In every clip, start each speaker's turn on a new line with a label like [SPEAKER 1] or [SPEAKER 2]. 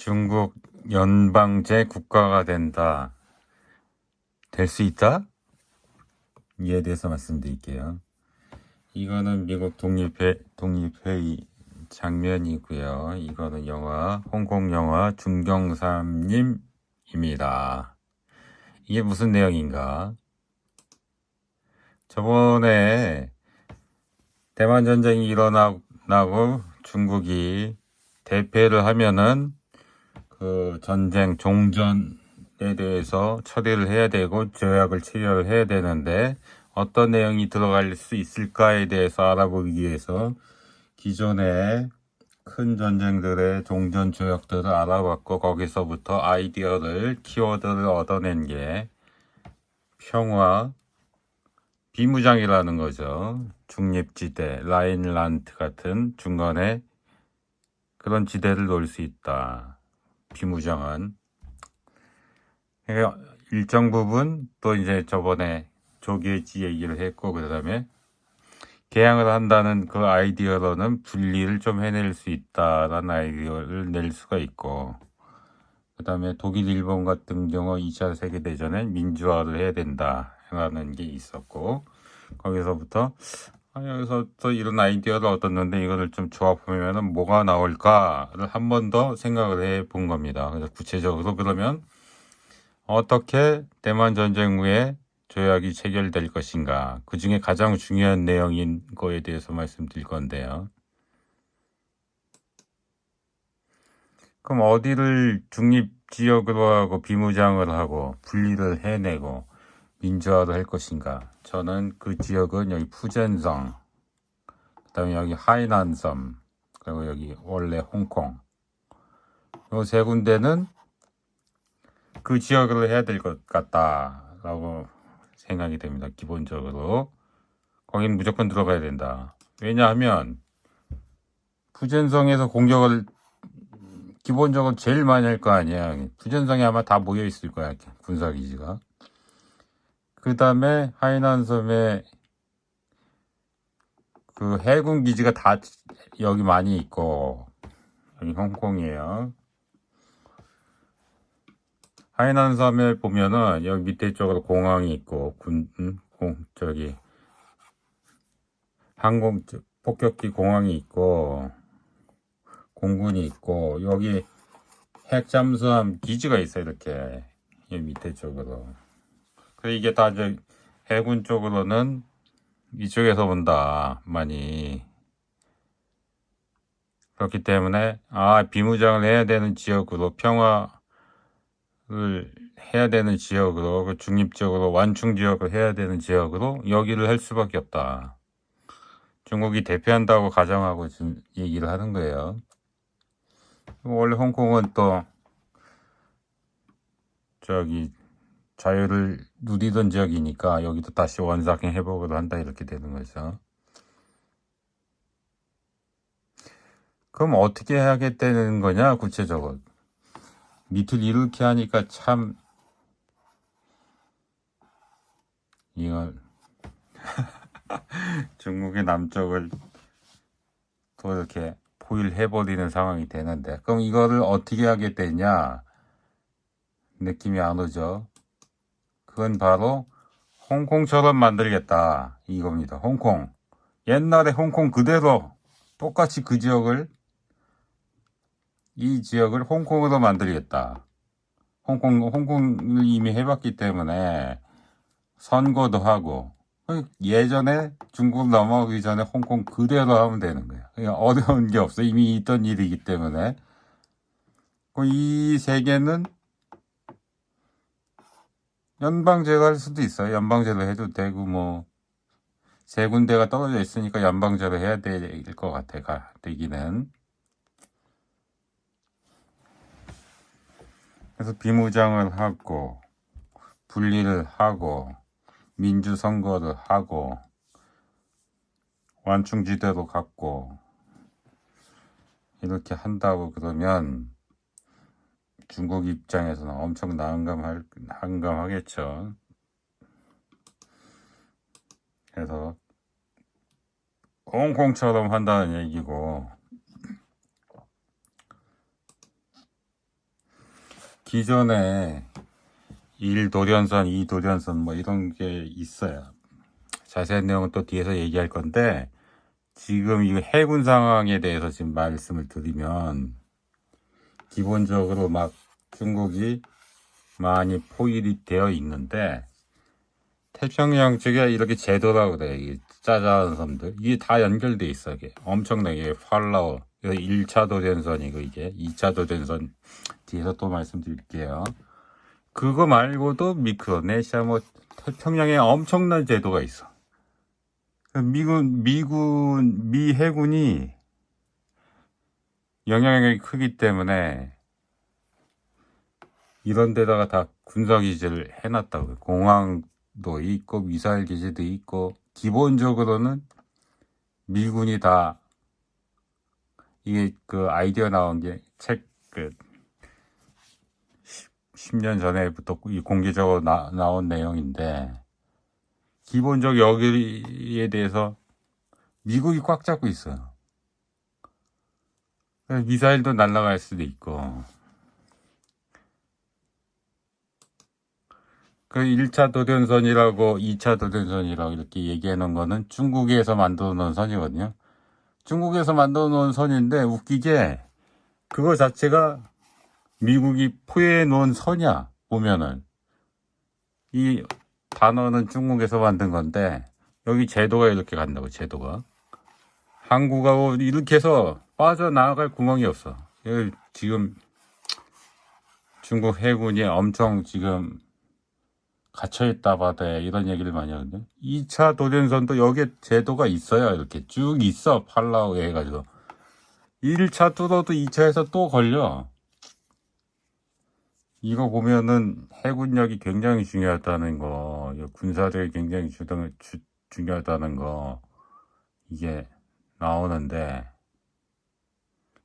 [SPEAKER 1] 중국 연방제 국가가 된다. 될 수 있다? 이에 대해서 말씀드릴게요. 이거는 미국 독립회, 독립회의 장면이고요. 이거는 영화, 홍콩 영화 중경삼님입니다. 이게 무슨 내용인가? 저번에 대만 전쟁이 일어나고 중국이 대패를 하면은 그 전쟁 종전에 대해서 처리를 해야 되고 조약을 체결을 해야 되는데 어떤 내용이 들어갈 수 있을까에 대해서 알아보기 위해서 기존의 큰 전쟁들의 종전 조약들을 알아봤고 거기서부터 아이디어를 키워드를 얻어낸 게 평화 비무장이라는 거죠. 중립지대, 라인란트 같은 중간에 그런 지대를 놓을 수 있다. 비무장은. 그러니까 일정 부분 또 이제 저번에 조계지 얘기를 했고 그 다음에 개항을 한다는 그 아이디어로는 분리를 좀 해낼 수 있다라는 아이디어를 낼 수가 있고 그 다음에 독일, 일본 같은 경우 2차 세계대전에 민주화를 해야 된다라는 게 있었고 거기서부터 또 이런 아이디어를 얻었는데 이거를 좀 조합하면 뭐가 나올까를 한 번 더 생각을 해 본 겁니다. 그래서 구체적으로 그러면 어떻게 대만 전쟁 후에 조약이 체결될 것인가 그 중에 가장 중요한 내용인 거에 대해서 말씀드릴 건데요. 그럼 어디를 중립 지역으로 하고 비무장을 하고 분리를 해내고 민주화를 할 것인가? 저는 그 지역은 여기 푸젠성, 그 다음에 여기 하이난섬, 그리고 여기 원래 홍콩. 요세 군데는 그 지역으로 해야 될 것 같다라고 생각이 됩니다. 기본적으로. 거긴 무조건 들어가야 된다. 왜냐하면 푸젠성에서 공격을 기본적으로 제일 많이 할 거 아니야. 푸젠성에 아마 다 모여 있을 거야. 군사 기지가. 그 다음에 하이난섬에 그 해군 기지가 다 여기 많이 있고 여기 홍콩이에요. 하이난섬에 보면은 여기 밑에 쪽으로 공항이 있고 군 음, 공, 저기 항공 저, 폭격기 공항이 있고 공군이 있고 여기 핵 잠수함 기지가 있어 요 이렇게 여기 밑에 쪽으로. 그 이게 다 이제 해군 쪽으로는 이쪽에서 본다 많이 그렇기 때문에 아 비무장을 해야 되는 지역으로 평화를 해야 되는 지역으로 그 중립적으로 완충 지역을 해야 되는 지역으로 여기를 할 수밖에 없다. 중국이 대표한다고 가정하고 지금 얘기를 하는 거예요. 원래 홍콩은 또 저기 자유를 누리던 지역이니까 여기도 다시 원상행 회복을 한다 이렇게 되는 거죠. 그럼 어떻게 하겠다는 거냐 구체적으로 밑을 이렇게 하니까 참 이걸 중국의 남쪽을 또 이렇게 포일해버리는 상황이 되는데 그럼 이거를 어떻게 하겠다냐 느낌이 안 오죠. 그건 바로 홍콩처럼 만들겠다 이겁니다. 홍콩 옛날에 홍콩 그대로 똑같이 그 지역을 이 지역을 홍콩으로 만들겠다. 홍콩 홍콩을 이미 해봤기 때문에 선거도 하고 예전에 중국 넘어가기 전에 홍콩 그대로 하면 되는 거예요. 그러니까 어려운 게 없어 이미 있던 일이기 때문에 그이 세계는 연방제가 할 수도 있어요. 연방제로 해도 되고 뭐 세 군데가 떨어져 있으니까 연방제로 해야 될 것 같아. 가 되기는. 그래서 비무장을 하고 분리를 하고 민주 선거를 하고 완충지대로 갖고 이렇게 한다고 그러면 중국 입장에서는 엄청 난감할, 난감하겠죠. 그래서 홍콩처럼 한다는 얘기고 기존에 1도련선, 2도련선 뭐 이런 게 있어요. 자세한 내용은 또 뒤에서 얘기할 건데 지금 이 해군 상황에 대해서 지금 말씀을 드리면 기본적으로 막 중국이 많이 포일이 되어 있는데 태평양 쪽에 이렇게 제도라고 그래. 이 짜잘한 섬들. 이게 다 연결돼 있어, 이게. 엄청나게. 팔라오. 이거 1차 도전선이고, 이게. 2차 도전선. 뒤에서 또 말씀드릴게요. 그거 말고도 미크로네시아, 뭐, 태평양에 엄청난 제도가 있어. 미군, 미군, 미 해군이 영향력이 크기 때문에 이런 데다가 다 군사 기지를 해놨다고요. 공항도 있고, 미사일 기지도 있고, 기본적으로는 미군이 다, 이게 그 아이디어 나온 게 책, 그, 10, 년 전에부터 이 공개적으로 나, 나온 내용인데, 기본적 여기에 대해서 미국이 꽉 잡고 있어요. 미사일도 날아갈 수도 있고, 그 1차 도전선이라고 2차 도전선이라고 이렇게 얘기해 놓은 거는 중국에서 만들어 놓은 선이거든요. 중국에서 만들어 놓은 선인데 웃기게 그거 자체가 미국이 포획해 놓은 선이야. 보면은 이 단어는 중국에서 만든 건데 여기 제도가 이렇게 간다고 제도가 한국하고 이렇게 해서 빠져나갈 구멍이 없어. 지금 중국 해군이 엄청 지금 갇혀있다 바다에 이런 얘기를 많이 하거든요. 2차 도전선도 여기에 제도가 있어요. 이렇게 쭉 있어. 팔라우에 해가지고. 1차 뚫어도 2차에서 또 걸려. 이거 보면은 해군력이 굉장히 중요하다는 거, 군사력이 굉장히 주등, 주, 중요하다는 거, 이게 나오는데,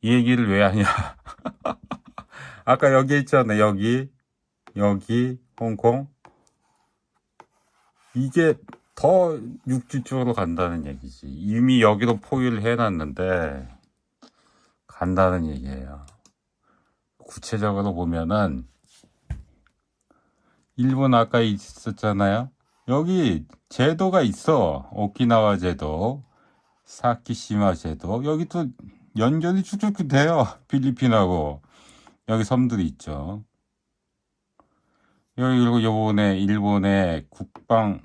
[SPEAKER 1] 이 얘기를 왜 하냐. 아까 여기 있잖아. 여기, 여기, 홍콩. 이게 더 육지 쪽으로 간다는 얘기지. 이미 여기도 포위를 해놨는데 간다는 얘기예요. 구체적으로 보면은 일본 아까 있었잖아요. 여기 제도가 있어. 오키나와 제도, 사키시마 제도. 여기 또 연결이 쭉쭉 돼요. 필리핀하고 여기 섬들이 있죠. 그리고 요번에 일본의 국방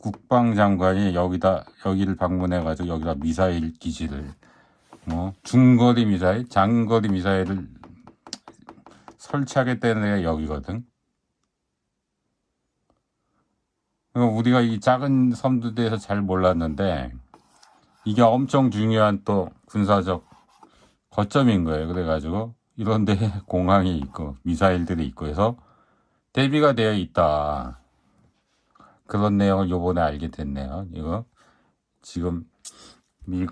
[SPEAKER 1] 국방장관이 여기다 여기를 방문해 가지고 여기다 미사일 기지를 뭐 중거리 미사일, 장거리 미사일을 설치하겠다는 데가 여기거든. 우리가 이 작은 섬들에 대해서 잘 몰랐는데 이게 엄청 중요한 또 군사적 거점인 거예요. 그래가지고 이런 데 공항이 있고 미사일들이 있고 해서 대비가 되어 있다. 그런 내용을 요번에 알게 됐네요. 이거 지금 미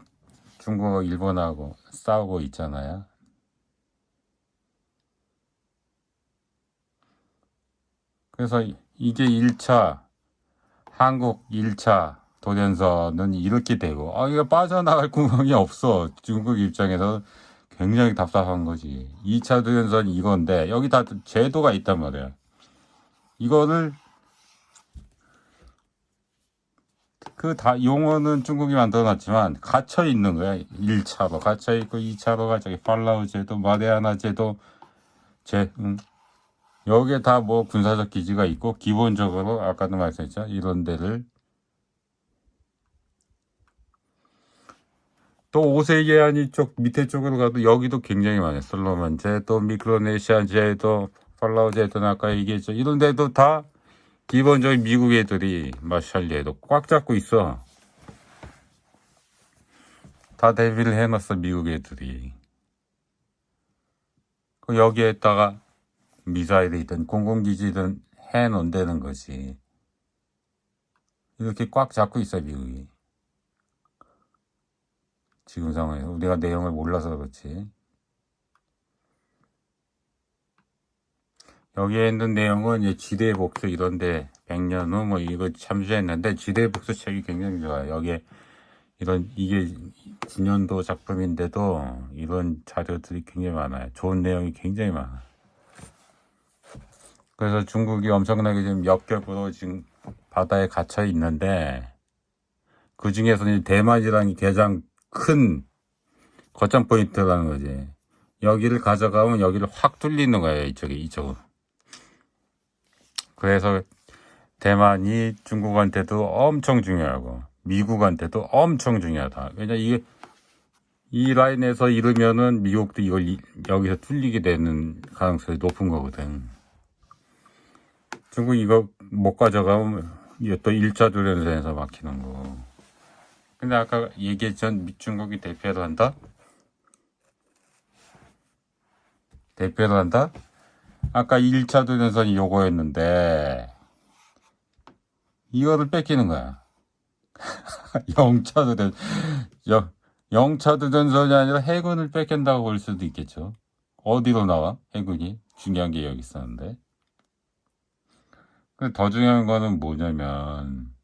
[SPEAKER 1] 중국하고 일본하고 싸우고 있잖아요. 그래서 이게 1차 한국 1차 도전선은 이렇게 되고 아 이거 빠져나갈 구멍이 없어. 중국 입장에서 굉장히 답답한 거지. 2차 도전선 이건데 여기 다 제도가 있단 말이야. 이거를 그 다 용어는 중국이 만들어놨지만 갇혀 있는 거야. 1차로 갇혀 있고 2차로 갇혀 있고 팔라우 제도, 마데아나 제도, 제 음. 여기에 다 뭐 군사적 기지가 있고 기본적으로 아까도 말씀했죠. 이런 데를 또 오세계안 쪽 밑에 쪽으로 가도 여기도 굉장히 많아요. 솔로몬 제도, 미크로네시아 제도, 팔라우 제도 아까 얘기했죠. 이런 데도 다 기본적인 미국 애들이 마샬리에도 꽉 잡고 있어. 다 대비를 해놨어 미국 애들이. 그 여기에다가 미사일이든 공공기지든 해놓는다는 거지. 이렇게 꽉 잡고 있어 미국이. 지금 상황에서 우리가 내용을 몰라서 그렇지. 여기에 있는 내용은 이제 지대 복수 이런데 100년 후 뭐 이거 참조했는데 지대 복수 책이 굉장히 좋아요. 여기에 이런 이게 9년도 작품인데도 이런 자료들이 굉장히 많아요. 좋은 내용이 굉장히 많아요. 그래서 중국이 엄청나게 지금 역겹으로 지금 바다에 갇혀 있는데 그 중에서는 대만이라는 게 가장 큰 거점 포인트라는 거지. 여기를 가져가면 여기를 확 뚫리는 거예요. 이쪽에 이쪽으로. 그래서 대만이 중국한테도 엄청 중요하고 미국한테도 엄청 중요하다. 왜냐 이게 이 라인에서 이르면은 미국도 이걸 이- 여기서 뚫리게 되는 가능성이 높은 거거든. 중국 이거 못 가져가면 또 1차 조련선에서 막히는 거. 근데 아까 얘기했던 미- 중국이 대표를 한다? 대표를 한다? 아까 1차 조련선이 요거였는데 이거를 뺏기는 거야. 0차 조련, 영, 0차 조련선이 아니라 해군을 뺏긴다고 볼 수도 있겠죠. 어디로 나와? 해군이? 중요한 게 여기 있었는데. 근데 더 중요한 거는 뭐냐면,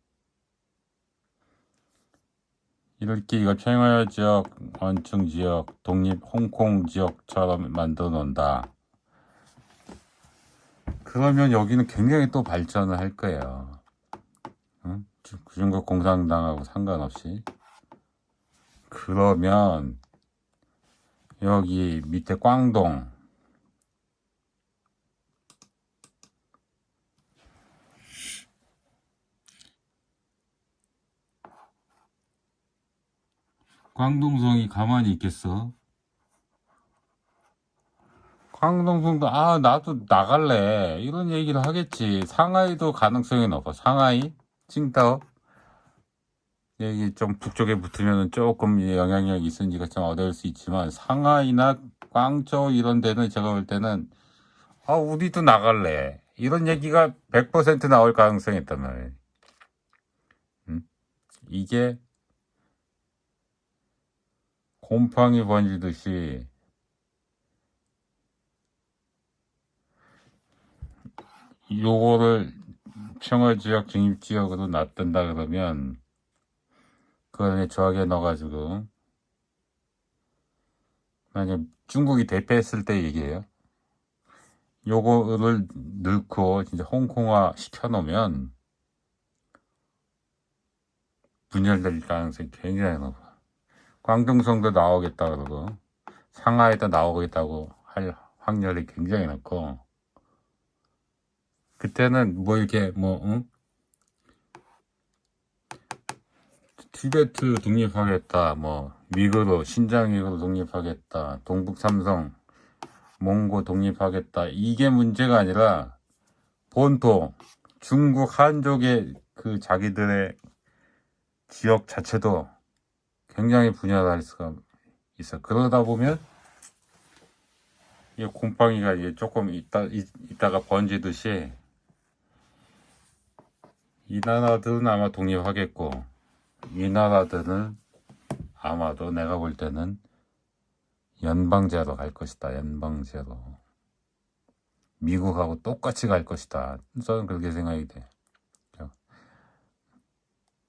[SPEAKER 1] 이렇게 이거 평화 지역, 원충 지역, 독립 홍콩 지역처럼 만들어 놓는다. 그러면 여기는 굉장히 또 발전을 할 거예요. 응? 주- 중국 공산당하고 상관없이. 그러면 여기 밑에 꽝동 광동성이 가만히 있겠어? 광동성도 아 나도 나갈래. 이런 얘기를 하겠지. 상하이도 가능성이 높아. 상하이 칭다오. 여기 좀 북쪽에 붙으면 조금 영향력이 있으니까 좀 어려울 수 있지만 상하이나 광저우 이런 데는 제가 볼 때는 아 우리도 나갈래. 이런 얘기가 100% 나올 가능성이 있단 말이에요. 음? 이게 곰팡이 번지듯이 요거를 평화 지역 중립 지역으로 놔둔다 그러면 그 안에 조하게 넣어가지고 만약 중국이 대패했을 때 얘기해요. 요거를 넣고 진짜 홍콩화 시켜놓으면 분열될 가능성이 굉장히 높아. 광둥성도 나오겠다 그러고 상하이도 나오겠다고 할 확률이 굉장히 높고 그때는 뭐 이렇게 뭐 응? 티베트 독립하겠다 뭐 미그로 신장위로 독립하겠다 동북 삼성 몽고 독립하겠다 이게 문제가 아니라 본토 중국 한족의 그 자기들의 지역 자체도 굉장히 분열할 수가 있어. 그러다 보면 이 곰팡이가 이제 조금 있다 있, 있다가 번지듯이 이 나라들은 아마 독립하겠고 이 나라들은 아마도 내가 볼 때는 연방제로 갈 것이다. 연방제로 미국하고 똑같이 갈 것이다. 저는 그렇게 생각이 돼.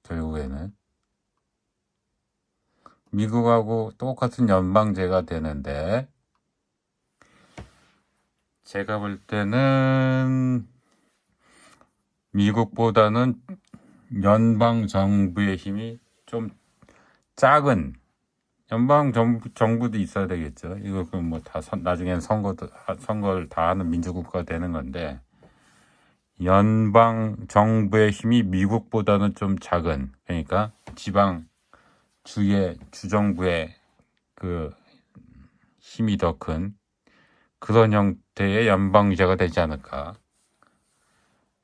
[SPEAKER 1] 결국에는 미국하고 똑같은 연방제가 되는데 제가 볼 때는 미국보다는 연방 정부의 힘이 좀 작은 연방 정부, 정부도 있어야 되겠죠. 이거 뭐다 나중엔 선거도 선거를 다 하는 민주국가가 되는 건데 연방 정부의 힘이 미국보다는 좀 작은 그러니까 지방 주의 주정부의 그 힘이 더 큰 그런 형태의 연방제가 되지 않을까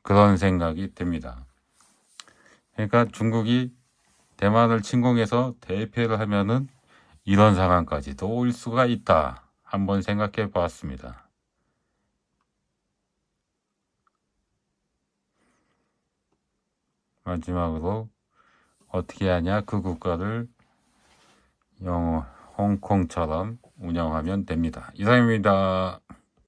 [SPEAKER 1] 그런 생각이 듭니다. 그러니까 중국이 대만을 침공해서 대패를 하면은 이런 상황까지도 올 수가 있다. 한번 생각해 보았습니다. 마지막으로 어떻게 하냐 그 국가를 영어 홍콩처럼 운영하면 됩니다. 이상입니다.